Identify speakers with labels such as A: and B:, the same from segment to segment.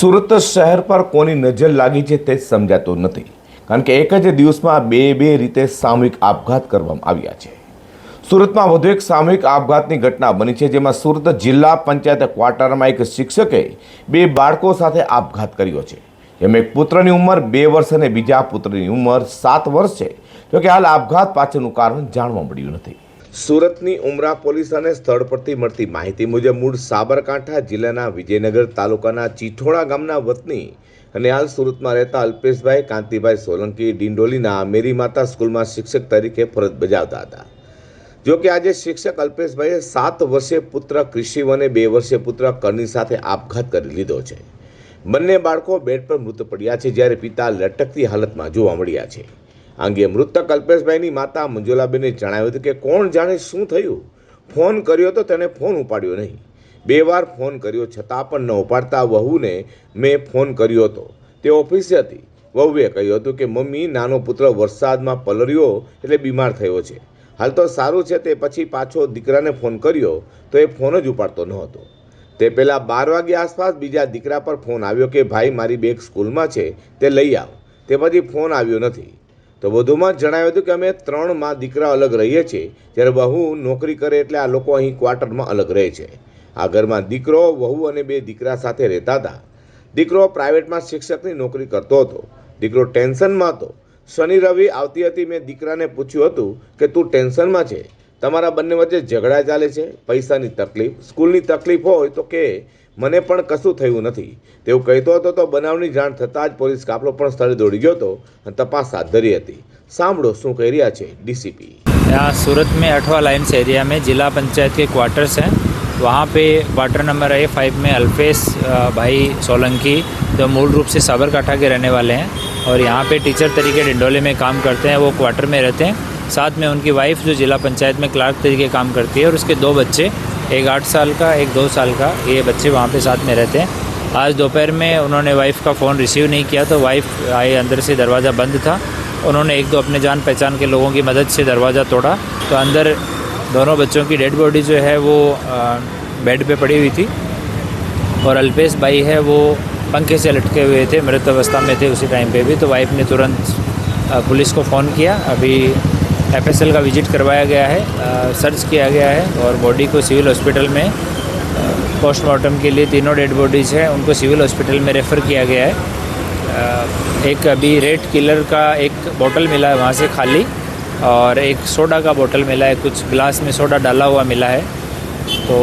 A: સુરત શહેર પર કોની નજર લાગી છે તે સમજાતું નથી. કારણ કે એક જ દિવસમાં બે બે રીતે સામૂહિક આપઘાત કરવામાં આવ્યા છે. સુરતમાં વધુ એક સામૂહિક આપઘાતની ઘટના બની છે જેમાં સુરત જિલ્લા પંચાયત ક્વાર્ટરમાં એક શિક્ષકે બે બાળકો સાથે આપઘાત કર્યો છે. જેમાં એક પુત્રની ઉંમર બે વર્ષ અને બીજા પુત્રની ઉંમર સાત વર્ષ છે. જોકે હાલ આપઘાત પાછળનું કારણ જાણવા મળ્યું નથી. સુરતની ઉમરા પોલીસ અને સ્થળ પરથી મળતી માહિતી મુજબ મૂળ સાબરકાંઠા જિલ્લાના વિજયનગર તાલુકાના ચીઠોડા ગામના વતની અને હાલ સુરતમાં રહેતા અલ્પેશભાઈ કાંતિભાઈ સોલંકી ડિંડોલીના મેરી માતા સ્કૂલમાં શિક્ષક તરીકે ફરજ બજાવતા હતા. જો કે આજે શિક્ષક અલ્પેશભાઈએ સાત વર્ષે પુત્ર ક્રિશિવ અને બે વર્ષે પુત્ર કરની સાથે આપઘાત કરી લીધો છે. બંને બાળકો બેડ પર મૃત પડ્યા છે જ્યારે પિતા લટકતી હાલતમાં જોવા મળ્યા છે. અંગે મૃતક અલ્પેશભાઈની માતા મંજુલાબેને જણાવ્યું હતું કે કોણ જાણે શું થયું? ફોન કર્યો તો તેણે ફોન ઉપાડ્યો નહીં. બે વાર ફોન કર્યો છતાં પણ ન ઉપાડતા વહુને મેં ફોન કર્યો હતો. તે ઓફિસે હતી. વહુએ કહ્યું હતું કે મમ્મી, નાનો પુત્ર વરસાદમાં પલર્યો એટલે બીમાર થયો છે. હાલ તો સારું છે, તે પછી પાછો દીકરાને ફોન કર્યો તો એ ફોન જ ઉપાડતો ન હતો. તે પહેલાં બાર વાગે આસપાસ બીજા દીકરા પર ફોન આવ્યો કે, ભાઈ, મારી બેગ સ્કૂલમાં છે, તે લઈ આવ. તે પછી ફોન આવ્યો નથી. તો વધુમાં જણાવ્યું હતું કે અમે ત્રણમાં દીકરા અલગ રહીએ છીએ. જ્યારે વહુ નોકરી કરે એટલે આ લોકો અહીં ક્વાર્ટરમાં અલગ રહે છે. આ ઘરમાં દીકરો, વહુ અને બે દીકરા સાથે રહેતા હતા. દીકરો પ્રાઇવેટમાં શિક્ષકની નોકરી કરતો હતો. દીકરો ટેન્શનમાં હતો. શનિ રવિ આવતી હતી, મેં દીકરાને પૂછ્યું હતું કે તું ટેન્શનમાં છે? તમારા બંને વચ્ચે ઝઘડા ચાલે છે પૈસાની તકલીફ સ્કૂલની તકલીફ હોય તો કે મને પણ કશું થયું નથી તેવું કહેતો હતો તો બનાવની જાણ થતાં જ પોલીસ કાફલો પણ સ્થળે દોડી ગયો હતો અને તપાસ હાથ ધરી હતી સાંભળો શું કહી રહ્યા છે ડીસીપી
B: यहाँ सूरत में अठवा लाइन्स एरिया में जिला पंचायत के क्वार्टर्स हैं वहाँ पे क्वार्टर नंबर ए फाइव में अल्पेश अ, भाई सोलंकी जो मूल रूप से साबरकाठा के रहने वाले हैं और यहाँ पे टीचर तरीके डिंडोले में काम करते हैं वो क्वार्टर में रहते हैं साथ में उनकी वाइफ जो जिला पंचायत में क्लार्क तरीके काम करती है और उसके दो बच्चे, एक आठ साल का, एक दो साल का, ये बच्चे वहाँ पे साथ में रहते हैं। आज दोपहर में उन्होंने वाइफ का फ़ोन रिसीव नहीं किया तो वाइफ आए अंदर से दरवाज़ा बंद था। उन्होंने एक दो अपने जान पहचान के लोगों की मदद से दरवाज़ा तोड़ा। तो अंदर दोनों बच्चों की डेड बॉडी जो है वो बेड पे पड़ी हुई थी। और अल्पेश भाई है वो पंखे से लटके हुए थे, मृत अवस्था में थे उसी टाइम पे भी। तो वाइफ ने तुरंत पुलिस को फ़ोन किया। अभी एफएसएल का विज़िट करवाया गया है सर्च किया गया है और बॉडी को सिविल हॉस्पिटल में पोस्टमार्टम के लिए तीनों डेड बॉडीज़ हैं, उनको सिविल हॉस्पिटल में रेफ़र किया गया है। एक अभी रेड किलर का एक बोतल मिला है वहाँ से खाली और एक सोडा का बोतल मिला है, कुछ ग्लास में सोडा डाला हुआ मिला है। तो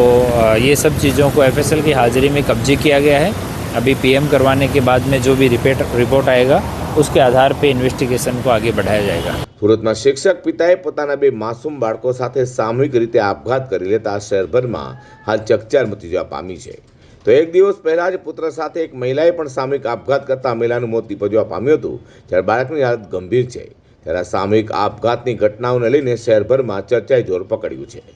B: ये सब चीज़ों को एफएसएल की हाज़िरी में कब्जे किया गया है। अभी पीएम करवाने के बाद में जो भी रिपोर्ट रिपोर्ट आएगा उसके आधार पे इन्वेस्टिगेशन को आगे बढ़ाया जाएगा
A: સુરતમાં શિક્ષક પિતાએ પોતાના બે માસૂમ બાળકો સાથે સામૂહિક રીતે આપઘાત કરી લેતા શહેરભરમાં હાલ ચકચાર મચી જવા પામી છે તો એક દિવસ પહેલા જ પુત્ર સાથે એક મહિલાએ પણ સામૂહિક આપઘાત કરતા મહિલાનું મોત નીપજવા પામ્યું હતું જ્યારે બાળકની હાલત ગંભીર છે ત્યારે આ સામૂહિક આપઘાતની ઘટનાઓને લઈને શહેરભરમાં ચર્ચાએ જોર પકડ્યું છે